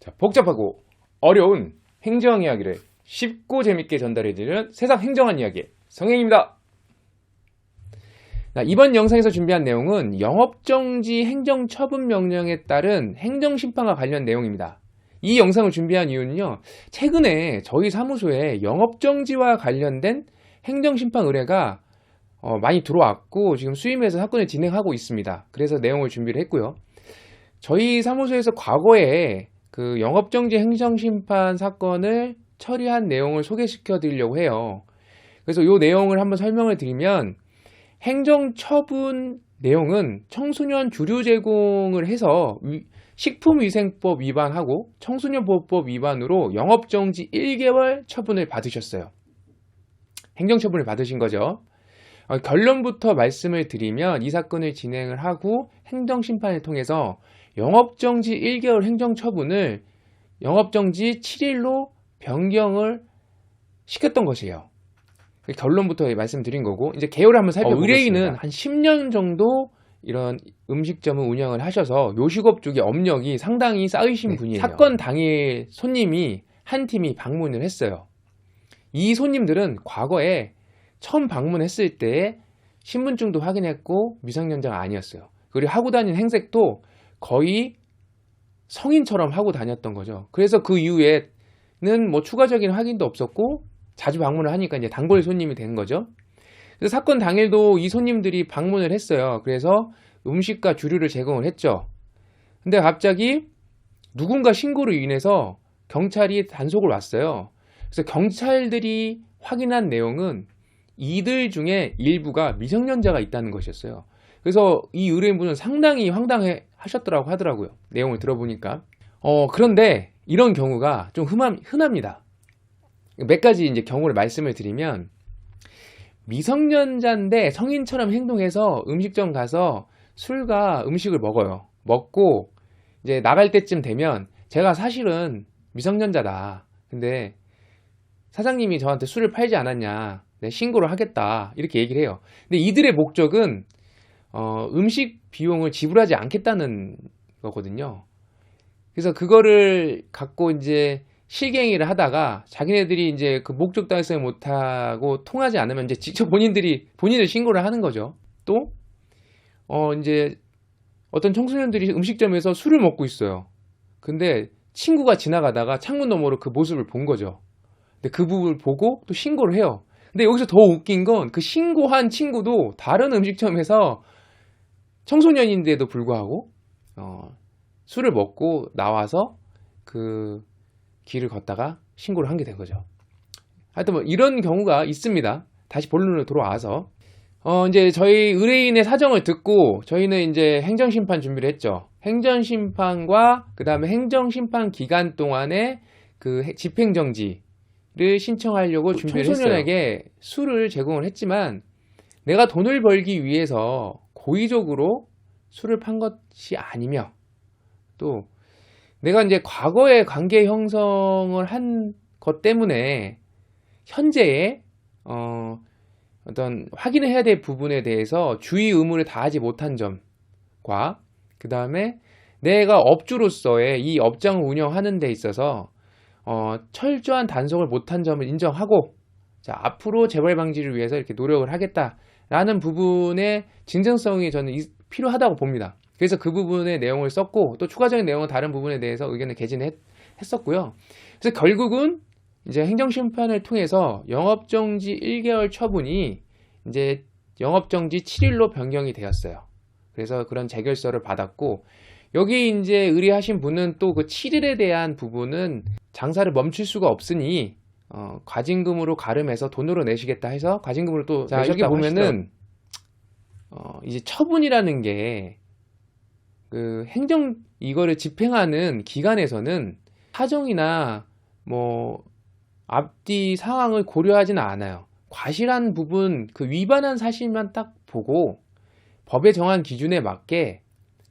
자, 복잡하고 어려운 행정 이야기를 쉽고 재밌게 전달해드리는 세상 행정한 이야기 성행입니다. 자, 이번 영상에서 준비한 내용은 영업정지 행정처분 명령에 따른 행정심판과 관련 내용입니다. 이 영상을 준비한 이유는요, 최근에 저희 사무소에 영업정지와 관련된 행정심판 의뢰가 어, 많이 들어왔고, 지금 수임해서 사건을 진행하고 있습니다. 그래서 내용을 준비를 했고요. 저희 사무소에서 과거에 그 영업정지 행정심판 사건을 처리한 내용을 소개시켜 드리려고 해요. 그래서 이 내용을 한번 설명을 드리면, 행정처분 내용은 청소년 주류 제공을 해서 위- 식품위생법 위반하고 청소년보호법 위반으로 영업정지 1개월 처분을 받으셨어요. 행정처분을 받으신 거죠. 어, 결론부터 말씀을 드리면 이 사건을 진행을 하고 행정심판을 통해서 영업정지 1개월 행정처분을 영업정지 7일로 변경을 시켰던 것이에요. 그 결론부터 말씀드린 거고 이제 개요를 한번 살펴보겠습니다. 의뢰인은 한 10년 정도 이런 음식점을 운영을 하셔서 요식업 쪽의 업력이 상당히 쌓이신 네, 분이에요. 사건 당일 손님이 한 팀이 방문을 했어요. 이 손님들은 과거에 처음 방문했을 때 신분증도 확인했고 미성년자가 아니었어요. 그리고 하고 다닌 행색도 거의 성인처럼 하고 다녔던 거죠. 그래서 그 이후에는 뭐 추가적인 확인도 없었고 자주 방문을 하니까 이제 단골 손님이 된 거죠. 그래서 사건 당일도 이 손님들이 방문을 했어요. 그래서 음식과 주류를 제공을 했죠. 근데 갑자기 누군가 신고로 인해서 경찰이 단속을 왔어요. 그래서 경찰들이 확인한 내용은 이들 중에 일부가 미성년자가 있다는 것이었어요. 그래서 이 의뢰인분은 상당히 황당해 하셨더라고 하더라고요. 내용을 들어보니까. 어, 그런데 이런 경우가 좀 흔함, 흔합니다. 몇 가지 이제 경우를 말씀을 드리면 미성년자인데 성인처럼 행동해서 음식점 가서 술과 음식을 먹어요. 먹고 이제 나갈 때쯤 되면 제가 사실은 미성년자다. 근데 사장님이 저한테 술을 팔지 않았냐. 내 신고를 하겠다. 이렇게 얘기를 해요. 근데 이들의 목적은 어, 음식 비용을 지불하지 않겠다는 거거든요. 그래서 그거를 갖고 이제 실갱이를 하다가 자기네들이 이제 그 목적 달성을 못하고 통하지 않으면 이제 직접 본인들이 본인을 신고를 하는 거죠. 또, 어, 이제 어떤 청소년들이 음식점에서 술을 먹고 있어요. 근데 친구가 지나가다가 창문 너머로 그 모습을 본 거죠. 근데 그 부분을 보고 또 신고를 해요. 근데 여기서 더 웃긴 건 그 신고한 친구도 다른 음식점에서 청소년인데도 불구하고 어, 술을 먹고 나와서 그 길을 걷다가 신고를 한 게 된 거죠. 하여튼 뭐 이런 경우가 있습니다. 다시 본론으로 돌아와서 어 이제 저희 의뢰인의 사정을 듣고 저희는 이제 행정심판 준비를 했죠. 행정심판과 그 다음에 행정심판 기간 동안에 그 해- 집행정지 를 신청하려고 준비를 청소년에게 술을 제공을 했지만 내가 돈을 벌기 위해서 고의적으로 술을 판 것이 아니며 또 내가 이제 과거에 관계 형성을 한 것 때문에 현재의 어, 어떤 확인을 해야 될 부분에 대해서 주의 의무를 다하지 못한 점과 그 다음에 내가 업주로서의 이 업장을 운영하는 데 있어서 어, 철저한 단속을 못한 점을 인정하고 자, 앞으로 재발 방지를 위해서 이렇게 노력을 하겠다라는 부분의 진정성이 저는 이- 필요하다고 봅니다. 그래서 그 부분의 내용을 썼고 또 추가적인 내용은 다른 부분에 대해서 의견을 개진했었고요. 그래서 결국은 이제 행정심판을 통해서 영업정지 1개월 처분이 이제 영업정지 7일로 변경이 되었어요. 그래서 그런 재결서를 받았고 여기 이제 의뢰하신 분은 또 그 7일에 대한 부분은 장사를 멈출 수가 없으니 어, 과징금으로 가름해서 돈으로 내시겠다 해서 과징금으로 또 자, 내셨다고 보면은 어, 이제 처분이라는 게 그 행정 이거를 집행하는 기관에서는 사정이나 뭐 앞뒤 상황을 고려하지는 않아요. 과실한 부분 그 위반한 사실만 딱 보고 법에 정한 기준에 맞게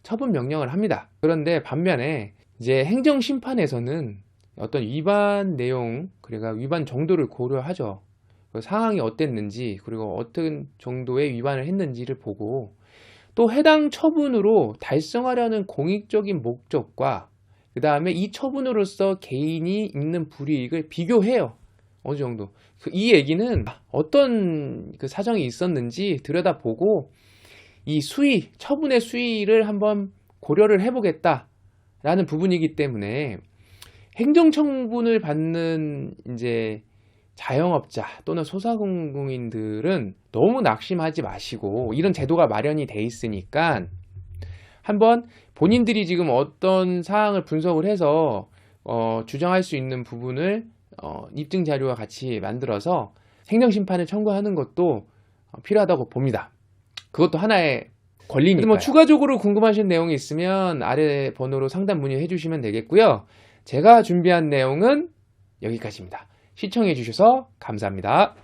처분 명령을 합니다. 그런데 반면에 이제 행정 심판에서는 어떤 위반 내용 그러니까 위반 정도를 고려하죠. 그 상황이 어땠는지 그리고 어떤 정도의 위반을 했는지를 보고 또 해당 처분으로 달성하려는 공익적인 목적과 그 다음에 이 처분으로서 개인이 입는 불이익을 비교해요. 어느 정도. 그이 얘기는 어떤 그 사정이 있었는지 들여다보고 이 수위, 처분의 수위를 한번 고려를 해보겠다라는 부분이기 때문에 행정청분을 받는 이제 자영업자 또는 소상공인들은 너무 낙심하지 마시고 이런 제도가 마련이 돼 있으니까 한번 본인들이 지금 어떤 사항을 분석을 해서 어, 주장할 수 있는 부분을 어, 입증 자료와 같이 만들어서 행정 심판을 청구하는 것도 어, 필요하다고 봅니다. 그것도 하나의 권리니까요. 뭐 추가적으로 궁금하신 내용이 있으면 아래 번호로 상담 문의해 주시면 되겠고요. 제가 준비한 내용은 여기까지입니다. 시청해 주셔서 감사합니다.